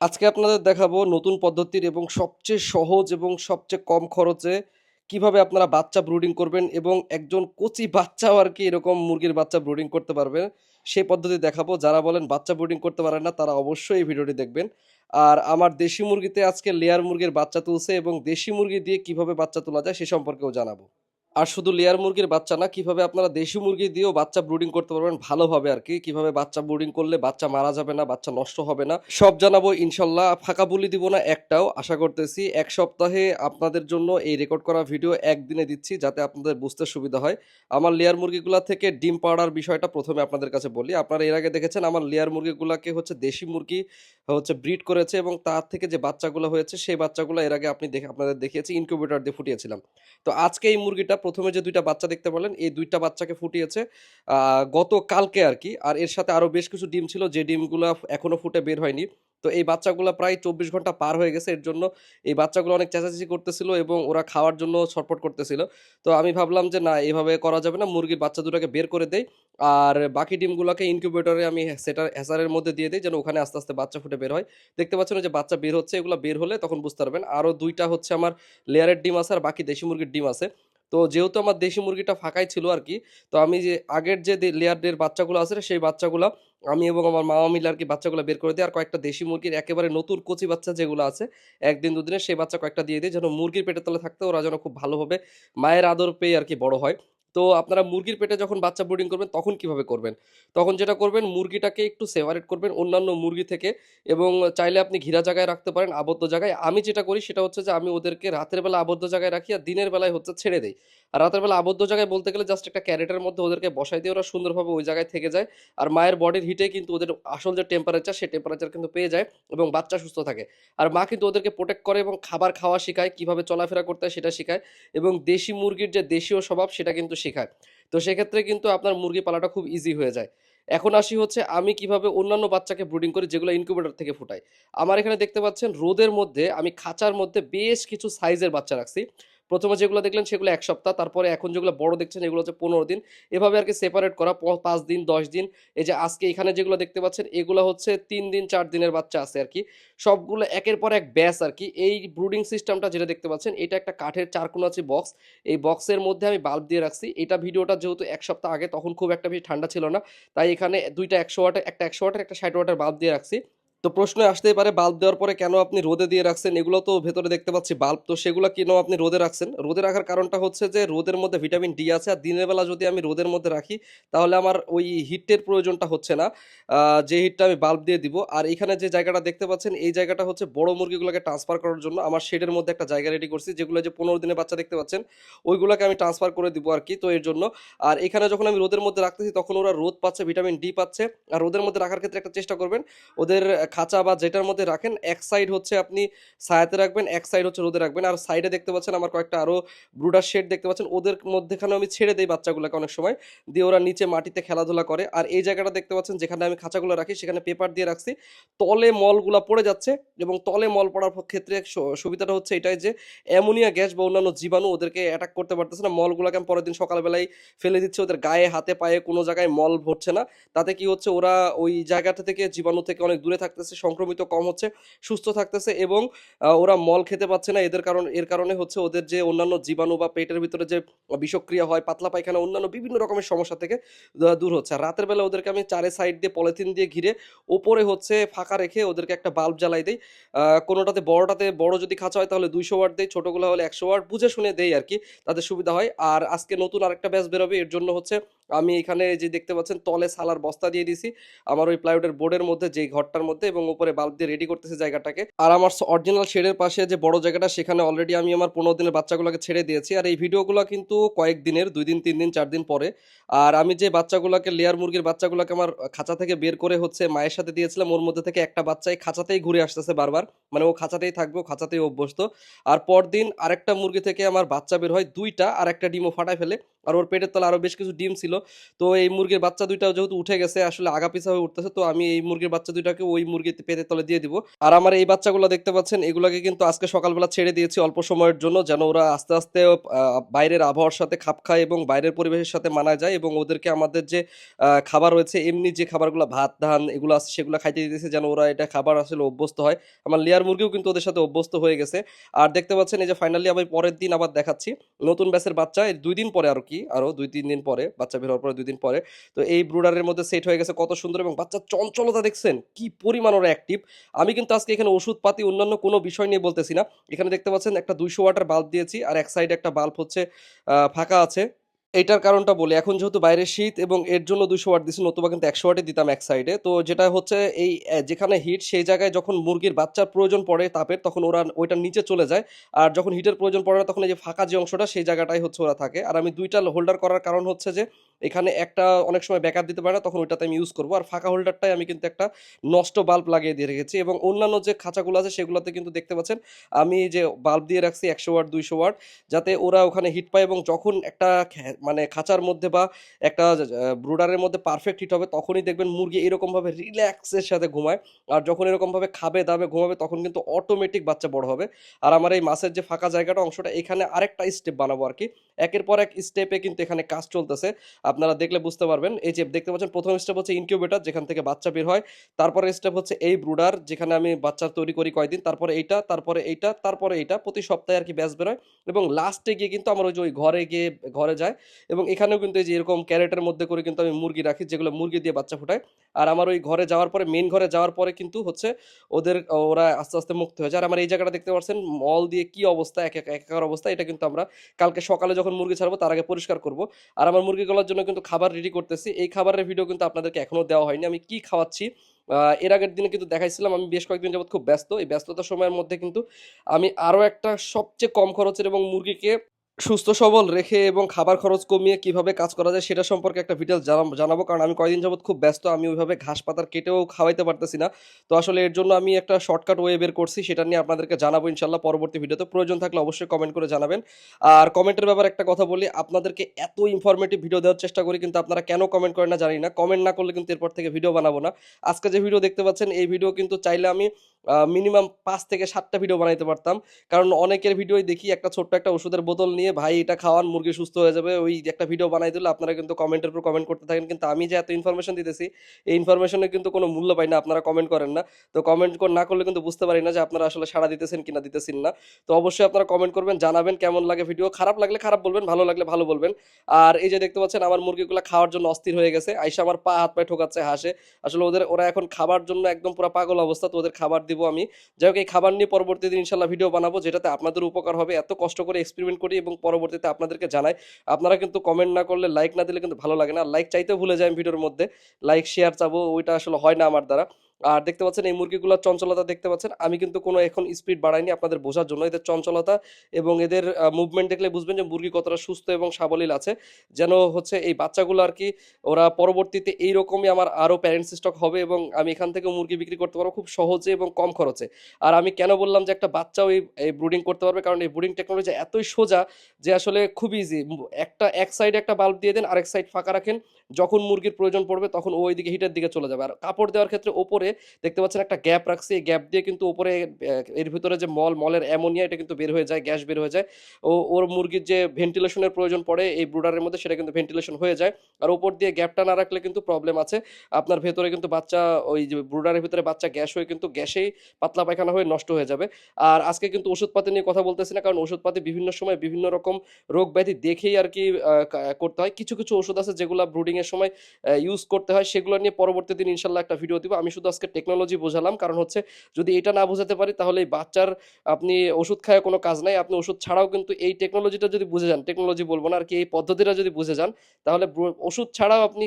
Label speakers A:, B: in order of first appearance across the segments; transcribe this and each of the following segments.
A: আজকে আপনাদের দেখাবো নতুন পদ্ধতির এবং সবচেয়ে সহজ এবং সবচেয়ে কম খরচে কীভাবে আপনারা বাচ্চা ব্রুডিং করবেন এবং একজন কচি বাচ্চাও আর কি এরকম মুরগির বাচ্চা ব্রুডিং করতে পারবে সেই পদ্ধতি দেখাবো। যারা বলেন বাচ্চা ব্রুডিং করতে পারেন না, তারা অবশ্যই এই ভিডিওটি দেখবেন। আর আমার দেশি মুরগিতে আজকে লেয়ার মুরগির বাচ্চা তুলছে এবং দেশি মুরগি দিয়ে কীভাবে বাচ্চা তোলা যায় সে সম্পর্কেও জানাব। আর শুধু লেয়ার মুরগির বাচ্চা না, কীভাবে আপনারা দেশি মুরগি দিয়েও বাচ্চা ব্রুডিং করতে পারবেন ভালোভাবে আর কি। কীভাবে বাচ্চা ব্রুডিং করলে বাচ্চা মারা যাবে না, বাচ্চা নষ্ট হবে না, সব জানাব ইনশাল্লাহ। ফাঁকা বলি দিব না একটাও, আশা করতেছি এক সপ্তাহে আপনাদের জন্য এই রেকর্ড করা ভিডিও একদিনে দিচ্ছি, যাতে আপনাদের বুঝতে সুবিধা হয়। আমার লেয়ার মুরগিগুলা থেকে ডিম পাড়ার বিষয়টা প্রথমে আপনাদের কাছে বলি। আপনারা এর আগে দেখেছেন, আমার লেয়ার মুরগিগুলাকে হচ্ছে দেশি মুরগি হচ্ছে ব্রিড করেছে এবং তার থেকে যে বাচ্চাগুলো হয়েছে, সেই বাচ্চাগুলো এর আগে আপনি দেখে, আপনাদের দেখিয়েছি ইনকিউবেটর দিয়ে ফুটিয়েছিলাম। তো আজকে এই মুরগিটা প্রথমে যে দুইটা বাচ্চা দেখতে পেলেন, এই দুইটা বাচ্চাকে ফুটিয়েছে গত কালকে আর কি। আর এর সাথে আরও বেশ কিছু ডিম ছিল, যে ডিমগুলো এখনও ফুটে বের হয়নি। তো এই বাচ্চাগুলো প্রায় চব্বিশ ঘণ্টা পার হয়ে গেছে। এর জন্য এই বাচ্চাগুলো অনেক চেঁচাচেঁচি করতেছিল এবং ওরা খাওয়ার জন্য ছটফট করতেছিল। তো আমি ভাবলাম যে, না, এভাবে করা যাবে না। মুরগির বাচ্চা দুটাকে বের করে দেই। আর বাকি ডিমগুলোকে ইনকিউবেটরে আমি সেটার হ্যাসারের মধ্যে দিয়ে দিই, যেন ওখানে আস্তে আস্তে বাচ্চা ফুটে বের হয়। দেখতে পাচ্ছেন যে বাচ্চা বের হচ্ছে, এগুলো বের হলে তখন বুঝতে পারবেন। আরও দুইটা হচ্ছে আমার লেয়ারের ডিম আছে, আর বাকি দেশি মুরগির ডিম আছে। তো যেহেতু আমার দেশি মুরগিটা ফাঁকাই ছিল আর কি তো আমি যে আগের যে লেয়ারদের বাচ্চাগুলো আছে সেই বাচ্চাগুলো আমি এবং আমার মামা মিলে আর কি বাচ্চাগুলো বের করে দিই আর কয়েকটা দেশি মুরগির একেবারে নতুন কচি বাচ্চা যেগুলো আছে, একদিন দুদিনে সেই বাচ্চা কয়েকটা দিয়ে দিই যেন মুরগির পেটের তলে থাকতে ওরা যেন খুব ভালোভাবে মায়ের আদর পেয়ে আর কি বড় হয়। তো আপনারা মুরগির পেটে যখন বাচ্চা ব্রিডিং করবেন, তখন কীভাবে করবেন? তখন যেটা করবেন, মুরগিটাকে একটু সেপারেট করবেন অন্যান্য মুরগি থেকে এবং চাইলে আপনি ঘিরা জায়গায় রাখতে পারেন, আবদ্ধ জায়গায়। আমি যেটা করি সেটা হচ্ছে যে, আমি ওদেরকে রাতের বেলা আবদ্ধ জায়গায় রাখি আর দিনের বেলায় হচ্ছে ছেড়ে দেই। আর রাতের বেলা আবদ্ধ জায়গায় বলতে গেলে জাস্ট একটা ক্যারেটের মধ্যে ওদেরকে বসাই দিয়ে ওরা সুন্দরভাবে ওই জায়গায় থেকে যায়। আর মায়ের বডির হিটে কিন্তু ওদের আসল যে টেম্পারেচার সেই টেম্পারেচার কিন্তু পেয়ে যায় এবং বাচ্চা সুস্থ থাকে। আর মা কিন্তু ওদেরকে প্রোটেক্ট করে এবং খাবার খাওয়া শেখায়, কীভাবে চলাফেরা করতে হয় সেটা শেখায় এবং দেশি মুরগির যে দেশীয় স্বভাব, সেটা কিন্তু শেখায়। তো সেক্ষেত্রে কিন্তু আপনার মুরগি পালাটা খুব ইজি হয়ে যায়। এখন আসি হচ্ছে আমি কীভাবে অন্যান্য বাচ্চাকে ব্রুডিং করি যেগুলো ইনকিউবেটর থেকে ফুটাই আমার এখানে দেখতে পাচ্ছেন রোদের মধ্যে আমি খাঁচার মধ্যে বেশ কিছু সাইজের বাচ্চা রাখছি। প্রথমে যেগুলো দেখলেন সেগুলো এক সপ্তাহ, তারপরে এখন যেগুলো বড় দেখছেন এগুলো হচ্ছে পনেরো দিন। এভাবে আর কি সেপারেট করা পাঁচ দিন, দশ দিন। এই যে আজকে এখানে যেগুলো দেখতে পাচ্ছেন, এগুলো হচ্ছে তিন দিন, চার দিনের বাচ্চা আছে আর কি সবগুলো একের পর এক ব্যাস আর কি এই ব্রুডিং সিস্টেমটা যেটা দেখতে পাচ্ছেন, এটা একটা কাঠের চারকোনাচি বক্স এই বক্সের মধ্যে আমি বাল্ব দিয়ে রাখছি। এটা ভিডিওটা যেহেতু এক সপ্তাহ আগে, তখন খুব একটা বেশি ঠান্ডা ছিল না। তাই এখানে দুইটা একশো ওয়াটের, একটা একশো ওয়াটের, একটা ষাট ওয়াটের বাল্ব দিয়ে রাখছি। তো প্রশ্ন আসতেই পারে, বাল্ব দেওয়ার পরে কেন আপনি রোদে দিয়ে রাখছেন? এগুলো তো ভেতরে দেখতে পাচ্ছি, বাল্ব। তো সেগুলো কেন আপনি রোদে রাখছেন? রোদে রাখার কারণটা হচ্ছে যে, রোদের মধ্যে ভিটামিন ডি আছে, আর দিনের বেলা যদি আমি রোদের মধ্যে রাখি, তাহলে আমার ওই হিটের প্রয়োজনটা হচ্ছে না। যে হিটটা আমি বাল্ব দিয়ে দিব, আর এখানে যে জায়গাটা দেখতে পাচ্ছেন, এই জায়গাটা হচ্ছে বড় মুরগিগুলোকে ট্রান্সফার করার জন্য আমার শেডের মধ্যে একটা জায়গা রেডি করছি, যেগুলো যে পনেরো দিনের বাচ্চা দেখতে পাচ্ছেন, ওইগুলোকে আমি ট্রান্সফার করে দিব আর কি, তো এর জন্য। আর এখানে যখন আমি রোদের মধ্যে রাখতেছি, তখন ওরা রোদ পাচ্ছে, ভিটামিন ডি পাচ্ছে, আর রোদের মধ্যে রাখার ক্ষেত্রে একটা চেষ্টা করবেন, ওদের খাঁচা বা যেটার মধ্যে রাখেন, এক সাইড হচ্ছে আপনি ছায়াতে রাখবেন, এক সাইড হচ্ছে রোদে রাখবেন। আর সাইডে দেখতে পাচ্ছেন আমার কয়েকটা আরও ব্রুডার শেড দেখতে পাচ্ছেন। ওদের মধ্যেখানে আমি ছেড়ে দিই বাচ্চাগুলোকে অনেক সময়। দিয়ে ওরা নিচে মাটিতে খেলাধুলা করে। আর এই জায়গাটা দেখতে পাচ্ছেন যেখানে আমি খাঁচাগুলো রাখি, সেখানে পেপার দিয়ে রাখছি। তলে মলগুলা পড়ে যাচ্ছে এবং তলে মল পড়ার ক্ষেত্রে সুবিধাটা হচ্ছে এটাই যে, অ্যামোনিয়া গ্যাস বা অন্যান্য জীবাণু ওদেরকে অ্যাটাক করতে পারতেছে না। মলগুলোকে আমি পরের দিন সকালবেলায় ফেলে দিচ্ছে। ওদের গায়ে, হাতে, পায়ে কোনো জায়গায় মল ভরছে না। তাতে কি হচ্ছে ওরা ওই জায়গাটা থেকে জীবাণু থেকে অনেক দূরে থাকতেছে, সংক্রমিত কম হচ্ছে, সুস্থ থাকতেছে এবং ওরা মল খেতে পাচ্ছে না। এদের কারণ, এর কারণে হচ্ছে ওদের যে অন্যান্য জীবাণু বা পেটের ভিতরে যে বিষক্রিয়া হয়, পাতলা পায়খানা, অন্যান্য বিভিন্ন রকমের সমস্যা থেকে দূর হচ্ছে। আর রাতের বেলা ওদেরকে আমি চারে সাইড দিয়ে পলিথিন দিয়ে ঘিরে ওপরে হচ্ছে ফাঁকা রেখে ওদেরকে একটা বাল্ব জ্বালাই দিই। কোনোটাতে বড়টাতে বড় যদি খাঁচা হয় তাহলে দুইশো ওয়াট দেয় ছোটোগুলো হলে একশো ওয়াট। বুঝে শুনে দেই আর কি, তাদের সুবিধা হয়। আর আজকে নতুন আরেকটা ব্যাচ বেরোবে, এর জন্য হচ্ছে আমি এখানে যে দেখতে পাচ্ছেন তলে সালার বস্তা দিয়ে দিছি আমার ওই প্লাইউডের বোর্ডের মধ্যে যে ঘরটার মধ্যে এবং উপরে বাল্ব দিয়ে রেডি করতেছে জায়গাটাকে। আর আমার অরিজিনাল শেডের পাশে যে বড় জায়গাটা, সেখানে অলরেডি আমি আমার পনেরো দিনের বাচ্চাগুলোকে ছেড়ে দিয়েছি। আর এই ভিডিওগুলো কিন্তু কয়েক দিনের, দুই দিন, তিন দিন, চার দিন পরে। আর আমি যে বাচ্চাগুলোকে লেয়ার মুরগির বাচ্চাগুলোকে আমার খাঁচা থেকে বের করে হচ্ছে মায়ের সাথে দিয়েছিলাম, ওর মধ্যে থেকে একটা বাচ্চাই খাঁচাতেই ঘুরে আসতেছে বারবার। মানে ও খাঁচাতেই থাকবে, ও খাঁচাতেই অভ্যস্ত। আর পরদিন আরেকটা মুরগি থেকে আমার বাচ্চা বের হয় দুইটা আর একটা ডিমও ফাটায় ফেলে। আর ওর পেটের তলা আরও বেশ কিছু ডিম ছিল। তো এই মুরগির বাচ্চা দুইটা যেহেতু উঠে গেছে, আসলে আগাপিছা হয়ে উঠতেছে, তো আমি এই মুরগির বাচ্চা দুইটাকে ওই মুরগিতে পেটের তলে দিয়ে দিব। আর আমার এই বাচ্চাগুলো দেখতে পাচ্ছেন, এগুলোকে কিন্তু আজকে সকালবেলা ছেড়ে দিয়েছি অল্প সময়ের জন্য, যেন ওরা আস্তে আস্তে বাইরের আবহাওয়ার সাথে খাপ খায় এবং বাইরের পরিবেশের সাথে মানা যায় এবং ওদেরকে আমাদের যে খাবার রয়েছে, এমনি যে খাবারগুলো, ভাত, ধান, এগুলো আছে, সেগুলো খাইতে দিতেছে, যেন ওরা এটা খাবার আসলে অভ্যস্ত হয়। আমার লেয়ার মুরগিও কিন্তু ওদের সাথে অভ্যস্ত হয়ে গেছে। আর দেখতে পাচ্ছেন, এই যে ফাইনালি আমি পরের দিন আবার দেখাচ্ছি, নতুন ব্যাচের বাচ্চা দুই দিন পরে আর কি, আরও দুই, তিন দিন পরে বাচ্চা বের হওয়ার পরে দুই দিন পরে। তো এই ব্রুডারের মধ্যে সেট হয়ে গেছে কত সুন্দর এবং বাচ্চার চঞ্চলতা দেখছেন, কি পরিমাণ ওরা অ্যাক্টিভ আমি কিন্তু আজকে এখানে ওষুধ পাতি অন্যান্য কোনো বিষয় নিয়ে বলতেছি না। এখানে দেখতে পাচ্ছেন একটা দুইশো ওয়াটার বাল্ব দিয়েছি আর এক সাইডে একটা বাল্ব হচ্ছে ফাঁকা আছে। এইটার কারণটা বলি, এখন যেহেতু বাইরে শীত এবং এর জন্য দুশো ওয়াট দিছি নতুবা কিন্তু একশো ওয়াটে দিতাম এক সাইডে তো যেটা হচ্ছে এই যেখানে হিট সেই জায়গায় যখন মুরগির বাচ্চার প্রয়োজন পড়ে তাপের, তখন ওরা ওইটার নিচে চলে যায়। আর যখন হিটের প্রয়োজন পড়ে না, তখন এই যে ফাঁকা যে অংশটা, সেই জায়গাটাই হচ্ছে ওরা থাকে। আর আমি দুইটা হোল্ডার করার কারণ হচ্ছে যে এখানে একটা অনেক সময় ব্যাকআপ দিতে পারে না, তখন ওইটাতে আমি ইউজ করব। আর ফাঁকা হোল্ডারটাই আমি কিন্তু একটা নষ্ট বাল্ব লাগিয়ে দিয়ে রেখেছি এবং অন্যান্য যে খাঁচাগুলো আছে, সেগুলোতে কিন্তু দেখতে পাচ্ছেন আমি যে বাল্ব দিয়ে রাখছি একশো ওয়াট দুইশো ওয়াট যাতে ওরা ওখানে হিট পায় এবং যখন একটা মানে খাঁচার মধ্যে বা একটা ব্রুডারের মধ্যে পারফেক্ট হিট হবে, তখনই দেখবেন মুরগি এরকমভাবে রিল্যাক্সের সাথে ঘুমায়। আর যখন এরকমভাবে খাবে, দাবে, ঘুমাবে, তখন কিন্তু অটোমেটিক বাচ্চা বড় হবে। আর আমার এই মাছের যে ফাঁকা জায়গাটা অংশটা, এখানে আরেকটা স্টেপ বানাবো আর কি একের পর এক স্টেপে কিন্তু এখানে কাজ চলতেছে। আপনারা দেখলে বুঝতে পারবেন। এই যে দেখতে পাচ্ছেন, প্রথম স্টেপ হচ্ছে ইনকিউবেটার যেখান থেকে বাচ্চা বের হয়। তারপরে স্টেপ হচ্ছে এই ব্রুডার যেখানে আমি বাচ্চা তৈরি করি কয়দিন, তারপরে এইটা তারপরে এইটা তারপরে এইটা, প্রতি সপ্তাহে আর কি ব্যাচ বেরোয় এবং লাস্টে গিয়ে কিন্তু আমার ওই যে ওই ঘরে গিয়ে, ঘরে যায় এবং এখানেও কিন্তু এই যে এরকম ক্যারেটের মধ্যে করে কিন্তু আমি মুরগি রাখি, যেগুলো মুরগি দিয়ে বাচ্চা ফোটায় আর আমার ওই ঘরে যাওয়ার পরে মেন ঘরে যাওয়ার পরে কিন্তু হচ্ছে ওদের, ওরা আস্তে আস্তে মুক্ত হয়ে যায়। আর আমার এই জায়গাটা দেখতে পাচ্ছেন মল দিয়ে কি অবস্থা, এক এক একাকার অবস্থা, এটা কিন্তু আমরা কালকে সকালে যখন মুরগি ছাড়বো, তার আগে পরিষ্কার করব। আর আমার মুরগিগুলোর জন্য কিন্তু খাবার রেডি করতেছি। এই খাবারের ভিডিও কিন্তু আপনাদেরকে এখনও দেওয়া হয়নি। আমি কি খাওয়াচ্ছি? এর আগের দিনে কিন্তু দেখাইছিলাম, আমি বেশ কয়েকদিন যাবৎ খুব ব্যস্ত। এই ব্যস্ততার সময়ের মধ্যে কিন্তু আমি আরও একটা সবচেয়ে কম খরচের এবং মুরগিকে সুস্থ, সবল রেখে এবং খাবার খরচ কমিয়ে কীভাবে কাজ করা যায় সেটা সম্পর্কে একটা ডিটেলস জানাব। কারণ আমি কয়দিন যাবত খুব ব্যস্ত, আমি ওইভাবে ঘাস পাতার কেটেও খাওয়াইতে পারতেছি না। তো আসলে এর জন্য আমি একটা শর্টকাট ওয়ে বের করছি, সেটা নিয়ে আপনাদেরকে জানাব ইনশাল্লাহ পরবর্তী ভিডিওতে। প্রয়োজন থাকলে অবশ্যই কমেন্ট করে জানাবেন। আর কমেন্টের ব্যাপারে একটা কথা বলি, আপনাদেরকে এত ইনফরমেটিভ ভিডিও দেওয়ার চেষ্টা করি, কিন্তু আপনারা কেন কমেন্ট করেন না জানি না। কমেন্ট না করলে কিন্তু এরপর থেকে ভিডিও বানাবো না। আজকে যে ভিডিও দেখতে পাচ্ছেন, এই ভিডিও কিন্তু চাইলে আমি মিনিমাম পাঁচ থেকে সাতটা ভিডিও বানাইতে পারতাম। কারণ অনেকের ভিডিওই দেখি, একটা ছোট্ট একটা ওষুধের বোতল নিয়ে, ভাই, এটা খাওয়ান, মুরগি সুস্থ হয়ে যাবে। ওই একটা ভিডিও বানাই দিলে আপনারা কিন্তু কমেন্টের উপর কমেন্ট করতে থাকেন। কিন্তু আমি যে এত ইনফরমেশন দিতেছি, এই ইনফরমেশনের কিন্তু কোনো মূল্য পাই না, আপনারা কমেন্ট করেন না। তো কমেন্ট না করলে কিন্তু বুঝতে পারি না যে আপনারা আসলে সাড়া দিতেছেন কিনা, দিতেছেন না। তো অবশ্যই আপনারা কমেন্ট করবেন, জানাবেন কেমন লাগে ভিডিও খারাপ লাগলে খারাপ বলবেন, ভালো লাগলে ভালো বলবেন। আর এই যে দেখতে পাচ্ছেন, আমার মুরগিগুলো খাওয়ার জন্য অস্থির হয়ে গেছে। আইসা আমার পা হাত পায়ে ঠোকাচ্ছে, হাসে। আসলে ওদের ওরা এখন খাবার জন্য একদম পুরো পাগল অবস্থা, তো ওদের খাবার দিব আমি। যাই হোক এই খাবার নিয়ে পরবর্তী দিন ইনশাল্লাহ ভিডিও বানাবো, যেটাতে আপনাদের উপকার হবে। এত কষ্ট করে এক্সপেরিমেন্ট করি এবং পরবর্তীতে আপনাদেরকে জানাই। আপনারা কিন্তু কমেন্ট না করলে লাইক না দিলে কিন্তু ভালো লাগে না। লাইক চাইতেও ভুলে যায় ভিডিওর মধ্যে। লাইক শেয়ার চাবো, ওইটা আসলে হয় না আমার দ্বারা। আর দেখতে পাচ্ছেন এই মুরগিগুলোর চঞ্চলতা দেখতে পাচ্ছেন। আমি কিন্তু কোনো এখন স্পিড বাড়াইনি আপনাদের বোঝার জন্য। এদের চঞ্চলতা এবং এদের মুভমেন্ট দেখলে বুঝবেন যে মুরগি কতটা সুস্থ এবং সাবলীল আছে। যেন হচ্ছে এই বাচ্চাগুলো আর কি, ওরা পরবর্তীতে এইরকমই আমার আরও প্যারেন্টস স্টক হবে এবং আমি এখান থেকে মুরগি বিক্রি করতে পারব খুব সহজে এবং কম খরচে। আর আমি কেন বললাম যে একটা বাচ্চাও এই এই ব্রুডিং করতে পারবে? কারণ এই ব্রুডিং টেকনোলজি এতই সোজা যে আসলে খুব ইজি একটা এক সাইডে একটা বাল্ব দিয়ে দেন, আরেক সাইড ফাঁকা রাখেন যখন মুরগির প্রয়োজন পড়বে তখন ওই দিকে হিটের দিকে চলে যাবে। আর কাপড় দেওয়ার ক্ষেত্রে ওপরে দেখতে পাচ্ছেন একটা গ্যাপ রাখছে। এই গ্যাপ দিয়ে কিন্তু ওপরে এর ভিতরে যে মল মলের অ্যামোনিয়া এটা কিন্তু বের হয়ে যায় গ্যাস বের হয়ে যায়। ও, ওর মুরগির যে ভেন্টিলেশনের প্রয়োজন পড়ে এই ব্রুডারের মধ্যে, সেটা কিন্তু ভেন্টিলেশন হয়ে যায়। আর ওপর দিয়ে গ্যাপটা না রাখলে কিন্তু প্রবলেম আছে। আপনার ভেতরে কিন্তু বাচ্চা, ওই যে ব্রুডারের ভিতরে বাচ্চা গ্যাস হয়ে কিন্তু গ্যাসেই পাতলা পায়খানা হয়ে নষ্ট হয়ে যাবে। আর আজকে কিন্তু ওষুধপাতি নিয়ে কথা বলতেছি না, কারণ ওষুধপাতি বিভিন্ন সময় বিভিন্ন রকম রোগ ব্যাধি দেখেই আর কি করতে হয়। কিছু কিছু ওষুধ আছে যেগুলো ব্রুডিং এর সময় ইউজ করতে হয়, সেগুলো নিয়ে পরবর্তী দিন ইনশাল্লাহ একটা ভিডিও দিব। আমি শুধু আজকে টেকনোলজি বোঝালাম, কারণ হচ্ছে যদি এটা না বোঝাতে পারি, তাহলে বাচ্চার আপনি ওষুধ খায় কোনো কাজ নাই। আপনি ওষুধ ছাড়াও কিন্তু এই টেকনোলজিটা যদি বুঝে যান টেকনোলজি বলব না, আর কি এই পদ্ধতিটা যদি বুঝে যান, তাহলে ওষুধ ছাড়াও আপনি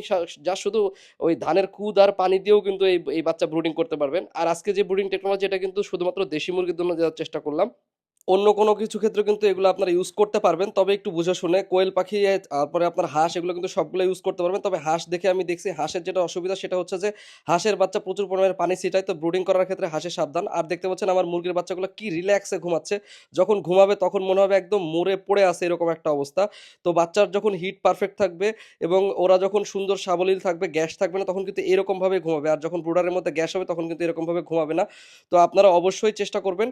A: যা শুধু ওই ধানের কুদ আর পানি দিয়েও কিন্তু এই এই বাচ্চা ব্রুডিং করতে পারবেন। আর আজকে যে ব্রুডিং টেকনোলজি এটা কিন্তু শুধুমাত্র দেশি মুরগির জন্য দেওয়ার চেষ্টা করলাম। অন্য কোনো কিছু ক্ষেত্রে কিন্তু এগুলো আপনারা ইউজ করতে পারবেন। তবে একটু বুঝে শুনে কোয়েল পাখি তারপরে আপনার হাঁস এগুলো কিন্তু সবগুলো ইউজ করতে পারবেন। তবে হাঁস দেখে আমি দেখছি হাঁসের যেটা অসুবিধা সেটা হচ্ছে যে, হাঁসের বাচ্চা প্রচুর পরিমাণে পানি ছিটায়, তো ব্রুডিং করার ক্ষেত্রে হাঁসের সাবধান। আর দেখতে পাচ্ছেন আমার মুরগির বাচ্চাগুলো কি রিল্যাক্সে ঘুমাচ্ছে। যখন ঘুমাবে তখন মনে হবে একদম মরে পড়ে আছে এরকম একটা অবস্থা। তো বাচ্চার যখন হিট পারফেক্ট থাকবে এবং ওরা যখন সুন্দর সাবলীল থাকবে, গ্যাস থাকবে না, তখন কিন্তু এরকমভাবে ঘুমাবে। আর যখন ব্রুডারের মধ্যে গ্যাস হবে তখন কিন্তু এরকমভাবে ঘুমাবে না। তো আপনারা অবশ্যই চেষ্টা করবেন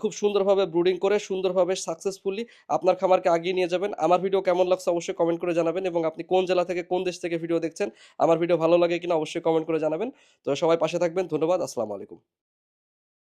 A: খুব সুন্দরভাবে ব্রুডিং করে সুন্দরভাবে সাকসেসফুলি আপনার খামারকে আগিয়ে নিয়ে যাবেন। আমার ভিডিও কেমন লাগছে অবশ্যই কমেন্ট করে জানাবেন এবং আপনি কোন জেলা থেকে কোন দেশ থেকে ভিডিও দেখছেন, আমার ভিডিও ভালো লাগে কিনা অবশ্যই কমেন্ট করে জানাবেন। তো সবাই পাশে থাকবেন, ধন্যবাদ, আসসালামু আলাইকুম।